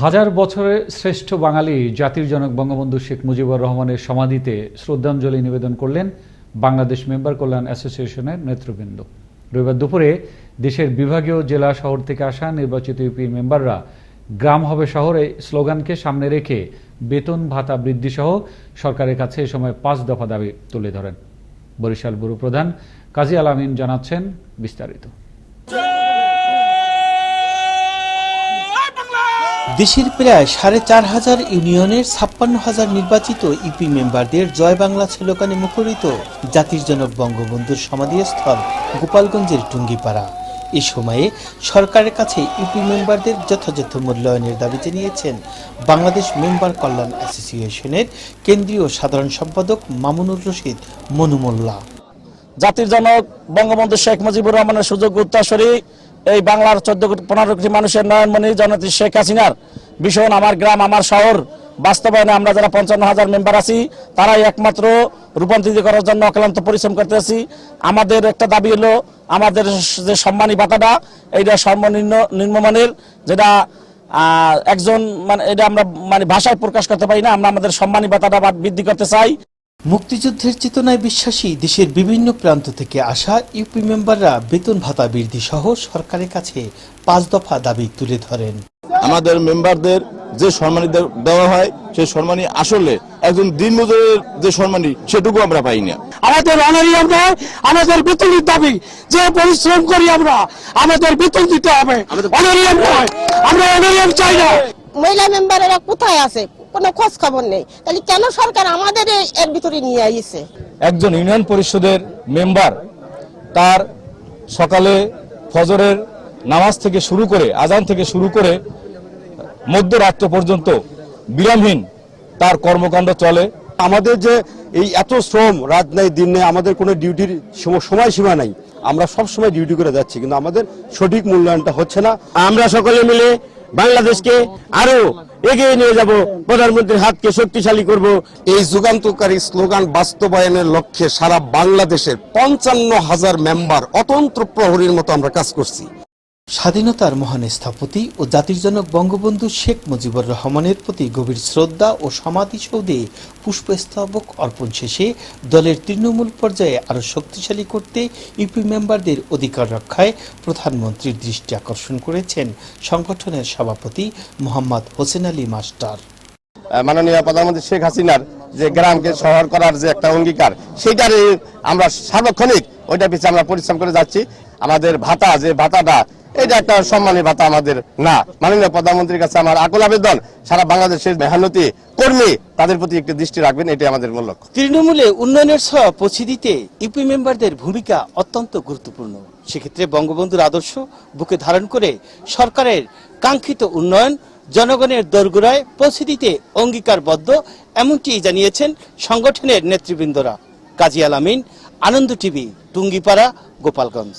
হাজার বছরের শ্রেষ্ঠ বাঙালি জাতির জনক বঙ্গবন্ধু শেখ মুজিবুর রহমানের সমাধিতে শ্রদ্ধাঞ্জলি নিবেদন করলেন বাংলাদেশ মেম্বার কল্যাণ অ্যাসোসিয়েশনের নেতৃবৃন্দ। রবিবার দুপুরে দেশের বিভাগীয় জেলা শহর থেকে আসা নির্বাচিত ইউপি মেম্বাররা গ্রাম হবে শহরে স্লোগানকে সামনে রেখে বেতন ভাতা বৃদ্ধি সহ সরকারের কাছে এ সময় পাঁচ দফা দাবি তুলে ধরেন। বরিশাল ব্যুরো প্রধান কাজী আলামিন জানাচ্ছেন বিস্তারিত। দেশের প্রায় সাড়ে চার হাজার ইউনিয়নের ছাপ্পান্ন হাজার নির্বাচিত ইপি মেম্বারদের জয় বাংলা স্লোগানে মুখরিত জাতির জনক বঙ্গবন্ধুর সমাধিস্থল গোপালগঞ্জের টুঙ্গিপাড়া। এ সময়ে সরকারের কাছে ইপি মেম্বারদের যথাযথ মূল্যায়নের দাবি জানিয়েছেন বাংলাদেশ মেম্বার কল্যাণ অ্যাসোসিয়েশনের কেন্দ্রীয় সাধারণ সম্পাদক মামুনুর রশিদ মনু মোল্লা। জাতির জনক বঙ্গবন্ধু শেখ মুজিবুর রহমানের সুযোগ্য উত্তরসূরি এই বাংলার চোদ্দ কোটি, পনেরো কোটি মানুষের নয়নমণি জনতি শেখ হাসিনার ভীষণ আমার গ্রাম, আমার শহর। বাস্তবায়নে আমরা যারা পঞ্চান্ন হাজার মেম্বার আছি, তারাই একমাত্র রূপান্তরিত করার জন্য অক্লান্ত পরিশ্রম করতেছি আমাদের একটা দাবি হলো, আমাদের যে সম্মানী ভাতাটা, এইটা সর্বনিম্ন নিম্নমানের, যেটা একজন মানে এটা আমরা মানে ভাষায় প্রকাশ করতে পারি না, আমরা আমাদের সম্মানী ভাতাটা বৃদ্ধি করতে চাই। মুক্তিযুদ্ধের চেতনায় বিশ্বাসী দেশের বিভিন্ন প্রান্ত থেকে আসা ইউপি মেম্বাররা বেতন ভাতা বৃদ্ধি সহ সরকারের কাছে পাঁচ দফা দাবি তুলে ধরেন। আমাদের মেম্বারদের যে সম্মানী দেওয়া হয় সেই সম্মানী আসলে একজন দিনমজুরের যে সম্মানী সেটুকু আমরা পাই না। আমাদের অনারিয়াম নয় আমাদের বেতনের দাবি যে পরিশ্রম করি আমরা আমাদের বেতন দিতে হবে। অনারিয়াম নয় আমরা অনারিয়াম চাই না। মহিলা মেম্বারেরা কোথায় আছে? কোনো খোঁজ খবর নেই। তাহলে কেন সরকার আমাদের এর ভিতরে নিয়ে আইছে? একজন ইউনিয়ন পরিষদের মেম্বার তার সকালে ফজরের নামাজ থেকে শুরু করে আজান থেকে শুরু করে মধ্যরাত্র পর্যন্ত বিরামহীন তার কর্মকাণ্ড চলে। আমাদের যে এই এত শ্রম রাত নাই দিন নেই আমাদের কোনো ডিউটির সম- সময়সীমা নাই। আমরা সব সময় ডিউটি করে যাচ্ছি কিন্তু আমাদের সঠিক মূল্যায়নটা হচ্ছে না। আমরা সকলে মিলে বাংলাদেশকে আরও এগিয়ে নিয়ে যাব, প্রধানমন্ত্রীর হাতকে শক্তিশালী করব। এই যুগান্তকারী স্লোগান বাস্তবায়নের লক্ষ্যে সারা বাংলাদেশের পঞ্চান্ন হাজার মেম্বার অতন্ত্র প্রহরীর মতো আমরা কাজ করছি। স্বাধীনতার মহান স্থপতি ও জাতির জনক বঙ্গবন্ধু শেখ মুজিবুর রহমানের প্রতি গভীর শ্রদ্ধা ও সমাধিসৌধে পুষ্পস্তবক অর্পণ শেষে দলের তৃণমূল পর্যায়ে আরও শক্তিশালী করতে ইউপি মেম্বারদের অধিকার রক্ষায় প্রধানমন্ত্রীর দৃষ্টি আকর্ষণ করেছেন সংগঠনের সভাপতি মোহাম্মদ হোসেন আলী মাস্টার। মাননীয় প্রধানমন্ত্রী শেখ হাসিনার যে গ্রামকে শহর করার যে একটা অঙ্গীকার সেইটার আমরা সার্বক্ষণিক ওইটা পিছিয়ে আমরা পরিশ্রম করে যাচ্ছি। আমাদের ভাতা, যে ভাতাটা এটা একটা সম্মানী ভাতা আমাদের। না, মাননীয় প্রধানমন্ত্রীর কাছে আমার আকুল আবেদন, সারা বাংলাদেশের মেহনতি কর্মী তাদের প্রতি একটি দৃষ্টি রাখবেন, এটাই আমাদের মূল লক্ষ্য। তৃণমূলে উন্নয়নের ছোঁয়া পৌঁছে দিতে ইউপি মেম্বারদের ভূমিকা অত্যন্ত গুরুত্বপূর্ণ। সেক্ষেত্রে বঙ্গবন্ধুর আদর্শ বুকে ধারণ করে সরকারের কাঙ্ক্ষিত উন্নয়ন জনগণের দোরগোড়ায় পৌঁছে দিতে অঙ্গীকারবদ্ধ এমনটি জানিয়েছেন সংগঠনের নেতৃবৃন্দরা। কাজী আলামিন আনন্দ টিভি, টুঙ্গিপাড়া, গোপালগঞ্জ।